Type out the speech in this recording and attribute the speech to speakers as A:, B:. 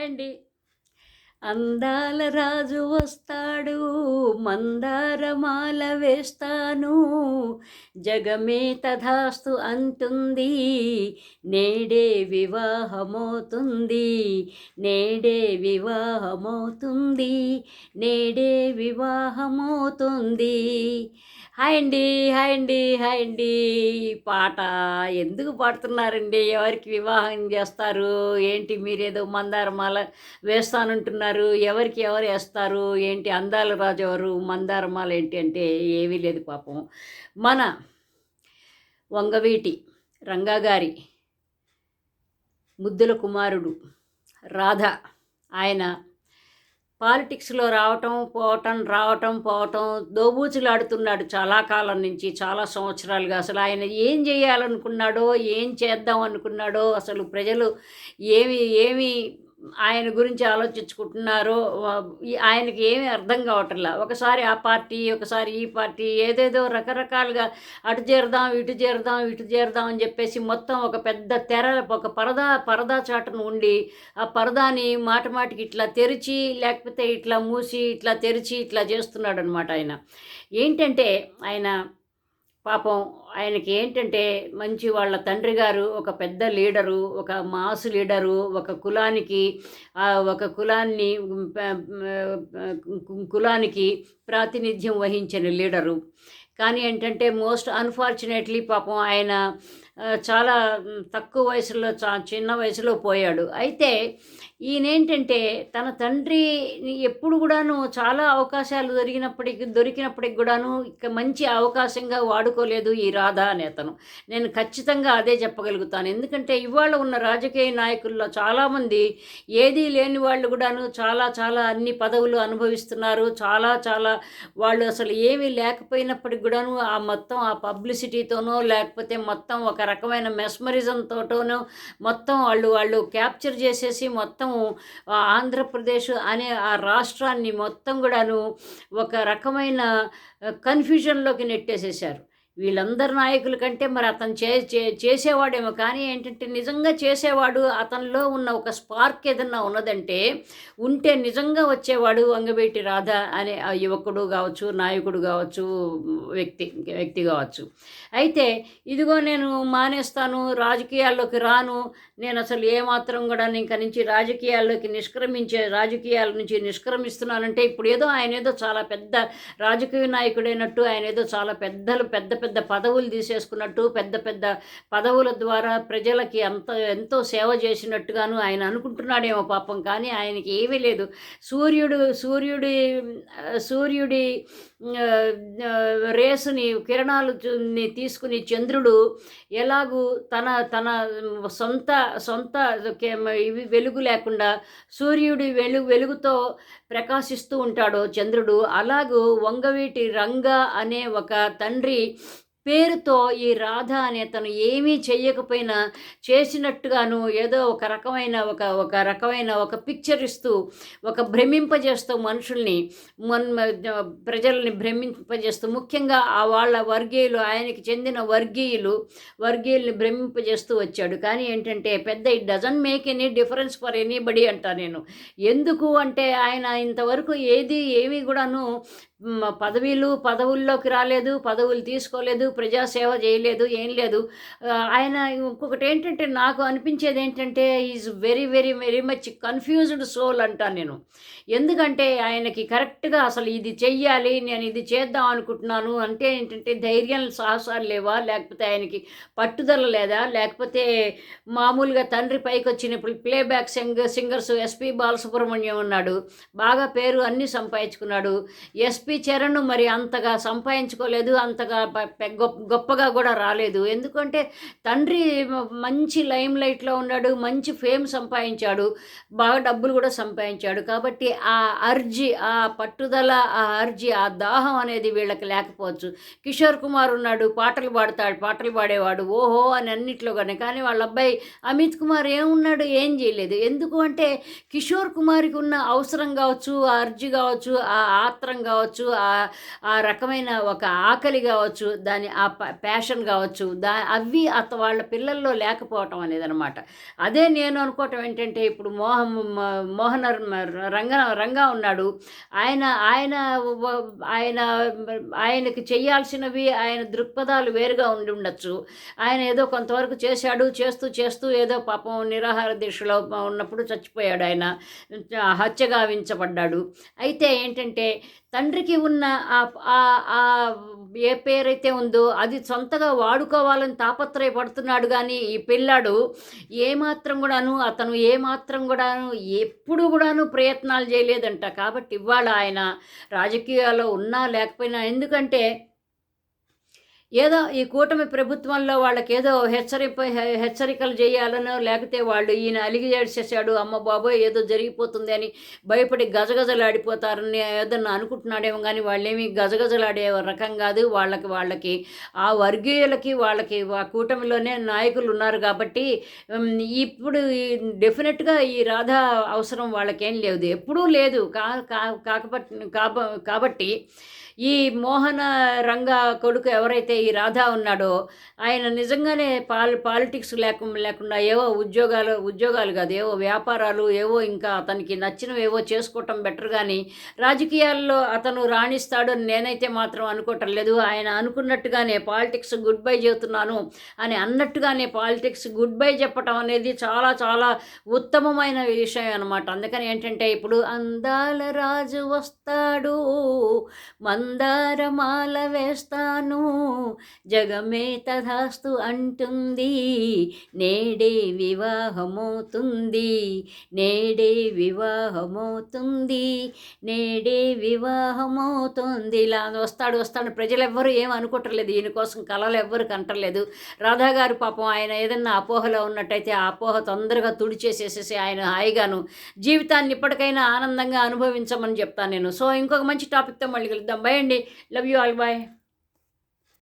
A: Hi అండి. అందాల రాజు వస్తాడు మందారమాల వేస్తాను. జగమే తథాస్తు అంటుంది నేడే వివాహమవుతుంది నేడే వివాహమవుతుంది నేడే వివాహమవుతుంది. హాయ్ అండి హాయ్ అండి హాయ్ అండి. పాట ఎందుకు పాడుతున్నారండి? ఎవరికి వివాహం చేస్తారు? ఏంటి మీరేదో మందారమాల వేస్తానంటున్నారు. ఎవరికి ఎవరు వేస్తారు? ఏంటి? అందాల రాజు ఎవరు? మందారమాలు ఏంటి అంటే ఏమీ లేదు పాపం. మన వంగవీటి రంగా గారి ముద్దుల కుమారుడు రాధ ఆయన పాలిటిక్స్లో రావటం పోవటం రావటం పోవటం దోబూచులాడుతున్నాడు చాలా కాలం నుంచి చాలా సంవత్సరాలుగా. అసలు ఆయన ఏం చేయాలనుకున్నాడో ఏం చేద్దాం అనుకున్నాడో అసలు ప్రజలు ఏమి ఏమి ఆయన గురించి ఆలోచించుకుంటున్నారో ఆయనకి ఏమీ అర్థం కావట్లా. ఒకసారి ఆ పార్టీ ఒకసారి ఈ పార్టీ ఏదేదో రకరకాలుగా అటు చేరుదాం ఇటు చేరుదాం ఇటు చేరుదాం అని చెప్పేసి మొత్తం ఒక పెద్ద తెర ఒక పరదా పరదా చాటను ఉండి ఆ పరదాని మాట మాటికి ఇట్లా తెరిచి లేకపోతే ఇట్లా మూసి ఇట్లా తెరిచి ఇట్లా చేస్తున్నాడు అనమాట ఆయన. ఏంటంటే ఆయన పాపం ఆయనకి ఏంటంటే మంచి వాళ్ళ తండ్రి గారు ఒక పెద్ద లీడరు ఒక మాస్ లీడరు ఒక కులానికి ఒక కులాన్ని కులానికి ప్రాతినిధ్యం వహించిన లీడరు. కానీ ఏంటంటే మోస్ట్ అన్ఫార్చునేట్లీ పాపం ఆయన చాలా తక్కువ వయసులో చా చిన్న వయసులో పోయాడు. అయితే ఈయనేంటంటే తన తండ్రి ఎప్పుడు కూడాను చాలా అవకాశాలు దొరికినప్పటికి దొరికినప్పటికి కూడాను ఇక మంచి అవకాశంగా వాడుకోలేదు ఈ రాధా అనే అతను. నేను ఖచ్చితంగా అదే చెప్పగలుగుతాను. ఎందుకంటే ఇవాళ ఉన్న రాజకీయ నాయకుల్లో చాలామంది ఏదీ లేని వాళ్ళు కూడాను చాలా చాలా అన్ని పదవులు అనుభవిస్తున్నారు. చాలా చాలా వాళ్ళు అసలు ఏమీ లేకపోయినప్పటికి కూడాను ఆ మొత్తం ఆ పబ్లిసిటీతోనో లేకపోతే మొత్తం ఒక రకమైన మెస్మరిజంతోటోనో మొత్తం వాళ్ళు వాళ్ళు క్యాప్చర్ చేసేసి మొత్తం మొత్తం ఆంధ్రప్రదేశ్ అనే ఆ రాష్ట్రాన్ని మొత్తం కూడాను ఒక రకమైన కన్ఫ్యూజన్లోకి నెట్టేసేశారు. వీళ్ళందరి నాయకుల కంటే మరి అతను చే చే- చేసేవాడేమో. కానీ ఏంటంటే నిజంగా చేసేవాడు అతనిలో ఉన్న ఒక స్పార్క్ ఏదన్నా ఉన్నదంటే ఉంటే నిజంగా వచ్చేవాడు అంగవేటి రాధ అనే ఆ యువకుడు కావచ్చు నాయకుడు కావచ్చు వ్యక్తి వ్యక్తి కావచ్చు. అయితే ఇదిగో నేను మానేస్తాను రాజకీయాల్లోకి రాను నేను అసలు ఏమాత్రం కూడా ఇంకా నుంచి రాజకీయాల్లోకి నిష్క్రమించే రాజకీయాల నుంచి నిష్క్రమిస్తున్నానంటే ఇప్పుడు ఏదో ఆయన ఏదో చాలా పెద్ద రాజకీయ నాయకుడైనట్టు ఆయన ఏదో చాలా పెద్దలు పెద్ద పెద్ద పదవులు తీసేసుకున్నట్టు పెద్ద పెద్ద పదవుల ద్వారా ప్రజలకి అంత ఎంతో సేవ చేసినట్టుగాను ఆయన అనుకుంటున్నాడేమో పాపం. కానీ ఆయనకి ఏమీ లేదు. సూర్యుడు సూర్యుడి సూర్యుడి రేసుని కిరణాలు తీసుకుని చంద్రుడు ఎలాగూ తన తన సొంత సొంత ఇవి వెలుగు లేకుండా సూర్యుడి వెలుగు వెలుగుతో ప్రకాశిస్తూ ఉంటాడో చంద్రుడు. అలాగూ వంగవీటి రంగ అనే ఒక తండ్రి పేరుతో ఈ రాధ అనే తను ఏమీ చేయకపోయినా చేసినట్టుగాను ఏదో ఒక రకమైన ఒక ఒక రకమైన ఒక పిక్చర్ ఇస్తూ ఒక భ్రమింపజేస్తూ మనుషుల్ని మన్ ప్రజల్ని భ్రమింపజేస్తూ ముఖ్యంగా ఆ వాళ్ళ వర్గీయులు ఆయనకి చెందిన వర్గీయులు వర్గీయుల్ని భ్రమింపజేస్తూ వచ్చాడు. కానీ ఏంటంటే పెద్ద it doesn't make any difference for anybody అంటా నేను. ఎందుకు అంటే ఆయన ఇంతవరకు ఏది ఏమీ కూడాను పదవీలు పదవుల్లోకి రాలేదు పదవులు తీసుకోలేదు ప్రజాసేవ చేయలేదు ఏం లేదు. ఆయన ఇంకొకటి ఏంటంటే నాకు అనిపించేది ఏంటంటే is very very very much confused soul అంటాను నేను. ఎందుకంటే ఆయనకి కరెక్ట్గా అసలు ఇది చెయ్యాలి నేను ఇది చేద్దాం అనుకుంటున్నాను. అంటే ఏంటంటే ధైర్యం సాహసాలు లేవా? లేకపోతే ఆయనకి పట్టుదల లేదా? లేకపోతే మామూలుగా తండ్రి పైకి వచ్చినప్పుడు playback singer singers SP Balasubrahmanyam ఉన్నాడు. బాగా పేరు అన్నీ సంపాదించుకున్నాడు. ఎస్పి చరణ్ మరి అంతగా సంపాదించుకోలేదు అంతగా గొప్ప- గొప్పగా కూడా రాలేదు. ఎందుకంటే తండ్రి మంచి లైమ్ లైట్లో ఉన్నాడు మంచి ఫేమ్ సంపాదించాడు బాగా డబ్బులు కూడా సంపాదించాడు. కాబట్టి ఆ అర్జీ ఆ పట్టుదల ఆ అర్జీ ఆ దాహం అనేది వీళ్ళకి లేకపోవచ్చు. కిషోర్ కుమార్ ఉన్నాడు పాటలు పాడతాడు పాటలు పాడేవాడు. ఓహో అని అన్నిట్లో కానీ కానీ వాళ్ళ అబ్బాయి అమిత్ కుమార్ ఏమున్నాడు? ఏం చేయలేదు. ఎందుకు అంటే కిషోర్ కుమార్కి ఉన్న అవసరం కావచ్చు ఆ అర్జీ కావచ్చు ఆ ఆత్రం కావచ్చు కావచ్చు ఆ ఆ రకమైన ఒక ఆకలి కావచ్చు దాని ఆ ప్యాషన్ కావచ్చు దా అవి అత వాళ్ళ పిల్లల్లో లేకపోవటం అనేది అనమాట అదే నేను అనుకోవటం ఏంటంటే ఇప్పుడు మోహం మోహన రంగ రంగా ఉన్నాడు. ఆయన ఆయన ఆయన ఆయనకి చేయాల్సినవి ఆయన దృక్పథాలు వేరుగా ఉండి ఉండొచ్చు. ఆయన ఏదో కొంతవరకు చేశాడు చేస్తూ చేస్తూ ఏదో పాపం నిరాహార దీక్షలో ఉన్నప్పుడు చచ్చిపోయాడు ఆయన. హత్య గావించబడ్డాడు. అయితే ఏంటంటే తండ్రికి ఉన్న ఆ ఏ పేరైతే ఉందో అది సొంతగా వాడుకోవాలని తాపత్రయపడుతున్నాడు. కానీ ఈ పిల్లాడు ఏమాత్రం కూడాను అతను ఏమాత్రం కూడాను ఎప్పుడు కూడాను ప్రయత్నాలు చేయలేదంట. కాబట్టి ఇవాళ ఆయన రాజకీయాల్లో ఉన్నా లేకపోయినా ఎందుకంటే ఏదో ఈ కూటమి ప్రభుత్వంలో వాళ్ళకి ఏదో హెచ్చరిక హెచ్చరికలు చేయాలనో లేకపోతే వాళ్ళు ఈయన అలిగి చేసేసాడు అమ్మ బాబోయ్ ఏదో జరిగిపోతుంది అని భయపడి గజగజలాడిపోతారని ఏదన్నా అనుకుంటున్నాడేమో కానీ వాళ్ళేమి గజగజలాడే రకం కాదు. వాళ్ళకి వాళ్ళకి ఆ వర్గీయులకి వాళ్ళకి ఆ కూటమిలోనే నాయకులు ఉన్నారు కాబట్టి ఇప్పుడు డెఫినెట్గా ఈ రాధా అవసరం వాళ్ళకేం లేదు. ఎప్పుడూ లేదు. కా కాబట్టి ఈ మోహన రంగ కొడుకు ఎవరైతే ఈ రాధా ఉన్నాడో ఆయన నిజంగానే పాల్ పాలిటిక్స్ లేక లేకుండా ఏవో ఉద్యోగాలు ఉద్యోగాలు కాదు ఏవో వ్యాపారాలు ఏవో ఇంకా అతనికి నచ్చినవి ఏవో చేసుకోవటం బెటర్ కానీ రాజకీయాల్లో అతను రాణిస్తాడు అని నేనైతే మాత్రం అనుకోవటం లేదు. ఆయన అనుకున్నట్టుగానే పాలిటిక్స్ గుడ్ బై చెబుతున్నాను అని అన్నట్టుగానే పాలిటిక్స్ గుడ్ బై చెప్పటం అనేది చాలా చాలా ఉత్తమమైన విషయం అనమాట అందుకని ఏంటంటే ఇప్పుడు అందాల రాజు వస్తాడు మందారమాల వేస్తాను జగమే తధాస్తు అంటుంది. నేడే వివాహమవుతుంది. నేడే వివాహమవుతుంది. నేడే వివాహమవుతుంది. ఇలా వస్తాడు వస్తాడు. ప్రజలు ఎవ్వరు ఏం అనుకోవట్లేదు దీనికోసం కళలు ఎవ్వరు కంటలేదు. రాధాగారు పాపం ఆయన ఏదన్నా అపోహలో ఉన్నట్టయితే ఆ అపోహ తొందరగా తుడిచేసేసేసి ఆయన హాయిగాను జీవితాన్ని ఇప్పటికైనా ఆనందంగా అనుభవించమని చెప్తాను నేను. సో ఇంకొక మంచి టాపిక్తో మళ్ళీ కలుద్దాం. బై అండి. Love you all bye